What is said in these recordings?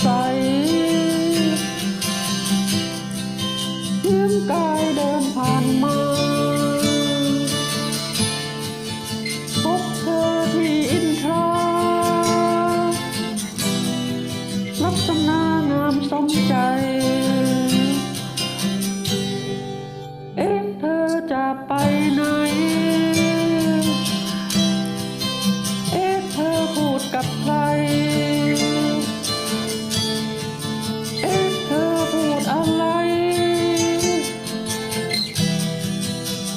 ใสเทียมกายเดินผ่านมาพบเธอที่อินทราลักษณะงามสมใจ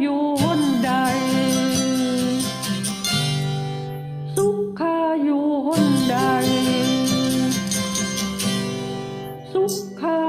อยู่หนใดสุขคาอยู่หนใดสุขคา